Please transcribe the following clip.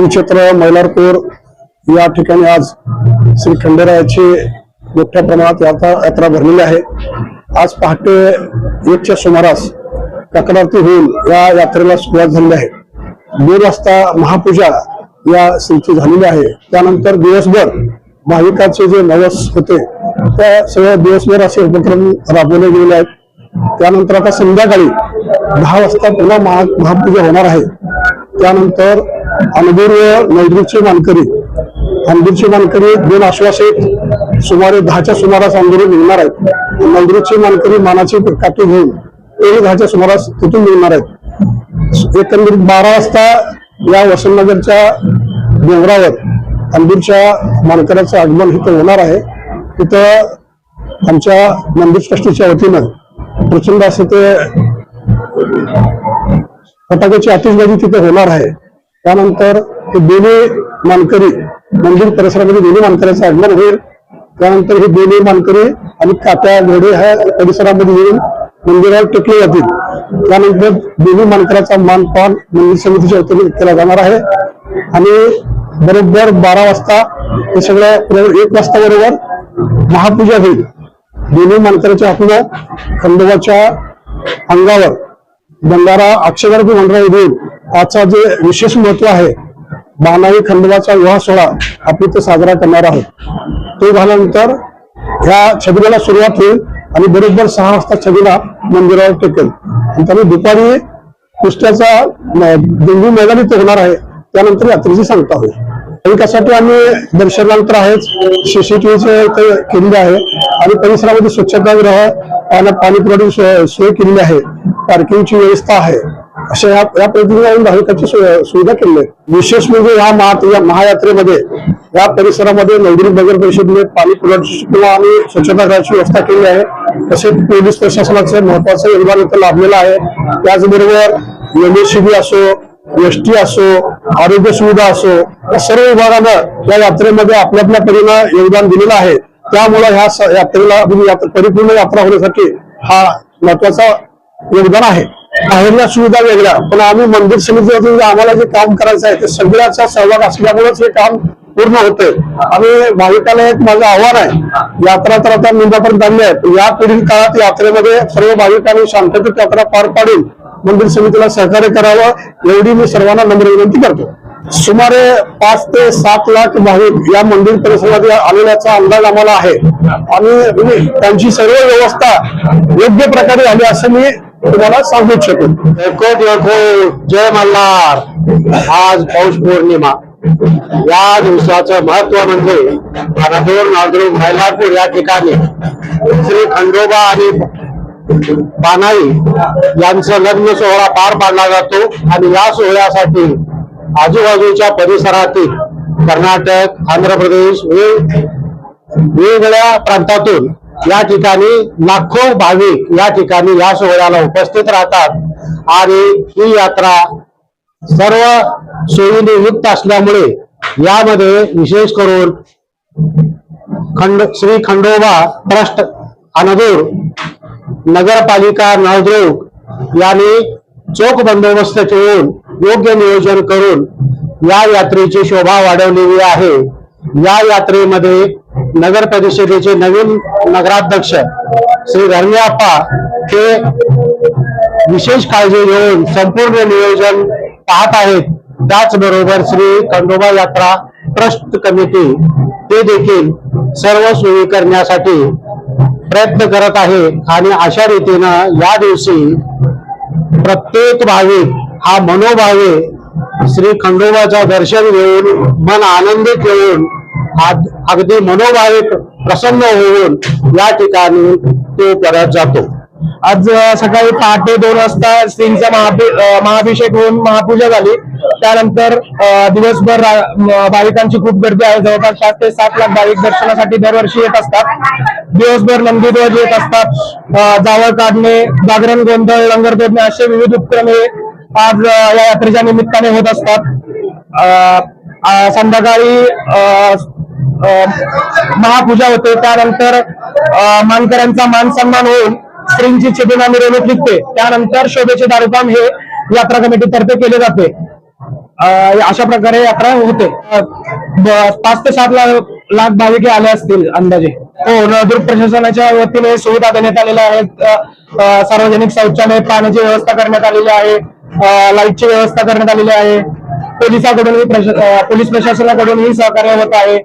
श्रीक्षेत्र मैलारपूर या ठिकाणी आज श्री खंडेरायाची मोठ्या प्रमाणात यात्रा यात्रा भरलेली आहे. आज पहाटे एकच्या सुमारास तक्रारती होऊन या यात्रेला सुरुवात झालेली आहे. दोन वाजता महापूजा या श्रीची झालेली आहे. त्यानंतर दिवसभर भाविकांचे जे नवस होते त्या सगळ्या दिवसभर असे उपक्रम राबवले गेलेले आहेत. त्यानंतर आता संध्याकाळी दहा वाजता पुन्हा महा महापूजा होणार आहे. त्यानंतर अनबूर व नैदूरचे मानकरी अंदूरचे मानकरी दोन आश्वासित सुमारे दहाच्या सुमारास अंदूर निघणार आहेत. नंदूरचे मानकरी मानाची काठी घेऊन तेही दहाच्या सुमारास तिथून निघणार आहेत. एकंदरीत बारा वाजता या वसंतनगरच्या डोंगरावर अंदूरच्या मानकऱ्याचं आगमन इथं होणार आहे. तिथं आमच्या मंदिर ट्रस्टीच्या वतीनं प्रचंड असं ते फटाक्याची आतिषबाजी तिथे होणार आहे. त्यानंतर हे दोन्ही मानकरी मंदिर परिसरामध्ये दोन्ही मानकऱ्याचं आगमन होईल. त्यानंतर हे दोन्ही मानकरी आणि काट्या घोडे ह्या परिसरामध्ये येऊन मंदिरावर टेकले जातील. त्यानंतर दोन्ही मानकऱ्याचा मानपान मंदिर समितीच्या वतीने केला जाणार आहे. आणि बरोबर बारा वाजता हे सगळ्या एक वाजता बरोबर महापूजा होईल. दोन्ही मानकऱ्याच्या हातून खंडोबाच्या अंगावर बंधारा अक्षरवर्ग मंडळ देऊन आजचा जे विशेष महत्त्व आहे बाणाई खंडोबाचा विवाह सोहळा आपण इथे साजरा करणार आहोत. तो झाल्यानंतर ह्या छबिनाला सुरुवात होईल आणि बरोबर सहा वाजता छबिना मंदिरावर टेकेल. आणि त्याने दुपारी कुस्त्याचा म- मैदानी मैदान होणार आहे. त्यानंतर यात्रेची सांगता होईल. त्यासाठी आम्ही दर्शनानंतर आहेच. सीसीटीव्हीचे ते केलेले आहे. आणि परिसरामध्ये स्वच्छतागृह आणि पाणी पुरवठ्याची सोय केलेली आहे. पार्किंगची व्यवस्था आहे. अशा या या पद्धतीने भाविकांची सुविधा केली आहे. विशेष म्हणजे या महा या महायात्रेमध्ये या परिसरामध्ये नवगिरी नगर परिषदेने पाणी पुरवठ्याची किंवा आम्ही स्वच्छतागृहाची व्यवस्था केली आहे. तसेच पोलीस प्रशासनाचं महत्वाचं योगदान इथं लाभलेलं आहे. त्याचबरोबर एमएससीबी असो एस टी असो आरोग्य सुविधा असो या सर्व विभागानं या यात्रेमध्ये आपल्या आपल्या परीनं योगदान दिलेलं आहे. त्यामुळे ह्या स- यात्रेला म्हणजे परिपूर्ण यात्रा होण्यासाठी हा महत्त्वाचा योगदान आहे. बाहेरला सुविधा वेगळ्या पण आम्ही मंदिर समितीमधून आम्हाला जे काम करायचं आहे ते सगळ्याचा सहभाग असल्यामुळेच हे काम पूर्ण होतंय. आणि भाविकाला एक माझं आव्हान आहे यात्रा तर आता निंबापर्यंत आणली आहे या पुढील काळात यात्रेमध्ये सर्व भाविकांनी शांततेत यात्रा पार पाडून मंदिर समितीला सहकार्य करावं एवढी मी सर्वांना नम्र विनंती करतो. सुमारे पाच ते सात लाख भाविक या मंदिर परिसरामध्ये आलेल्याचा अंदाज आम्हाला आहे. आणि त्यांची सर्व व्यवस्था योग्य प्रकारे झाली असं मी तुम्हाला सांगू इच्छितो देखो देखो जय मल्हार. आज पौष पौर्णिमा. या दिवसाचं महत्त्व म्हणजे अनदूर नांदूर मैलापूर या ठिकाणी श्री खंडोबा आणि बानाई यांचं लग्न सोहळा पार पाडला जातो आणि या सोहळ्यासाठी आजूबाजूच्या परिसरातील कर्नाटक आंध्र प्रदेश वेगवेगळ्या प्रांतातून या ठिकाणी लाखो भाविक या ठिकाणी या सोहळ्याला उपस्थित राहतात. आणि ही यात्रा सर्व सोयीने युक्त असल्यामुळे यामध्ये विशेष करून खंड श्री खंडोबा ट्रस्ट अनदूर नगरपालिका नळदुर्ग यांनी चोख बंदोबस्त ठेवून योग्य नियोजन करून या यात्रेची शोभा वाढवलेली आहे. या यात्रेमध्ये नगर परिषदेचे नवीन नगराध्यक्ष श्री धर्मियाप्पा हे विशेष काळजी घेऊन संपूर्ण नियोजन पाहत आहेत. त्याचबरोबर श्री खंडोबा यात्रा ट्रस्ट कमिटी ते देखील सर्व सोयी करण्यासाठी प्रयत्न करत आहे आणि अशा रीतीनं या दिवशी प्रत्येक भाविक हा मनोभावे श्री खंडोबाचं दर्शन घेऊन मन आनंदित घेऊन अगदी मनोभावे प्रसन्न होऊन या ठिकाणी तो परत जातो. आज सकाळी पहाटे दोन वाजता श्रींचा महाभिषेक होऊन महापूजा झाली. त्यानंतर दिवसभर भाविकांची खूप गर्दी आहे. जवळपास पाच ते सात लाख भाविक दर्शनासाठी दरवर्षी येत असतात. दिवसभर नंदीध्वज येत असतात. जावळ काढणे जागरण गोंधळ लंगर तोडणे असे विविध उपक्रम हे आज या यात्रेच्या निमित्ताने होत असतात. संध्याकाळी महापूजा होते. त्यानंतर मानकऱ्यांचा मान सन्मान होऊन स्त्रींची छबिना मिरवणूक निघते. त्यानंतर शोभेचे दारुकाम हे यात्रा कमिटीतर्फे केले जाते. अशा प्रकारे यात्रा होते. पाच ते सात लाख लाख भाविक हे आले असतील अंदाजे. हो नळदुर्ग प्रशासनाच्या वतीने सुविधा देण्यात आलेल्या आहेत. सार्वजनिक शौचालय पाण्याची व्यवस्था करण्यात आलेली आहे. लाईटची व्यवस्था करण्यात आलेली आहे. पोलिसांकडूनही पोलीस प्रशासनाकडूनही सहकार्य होत आहे.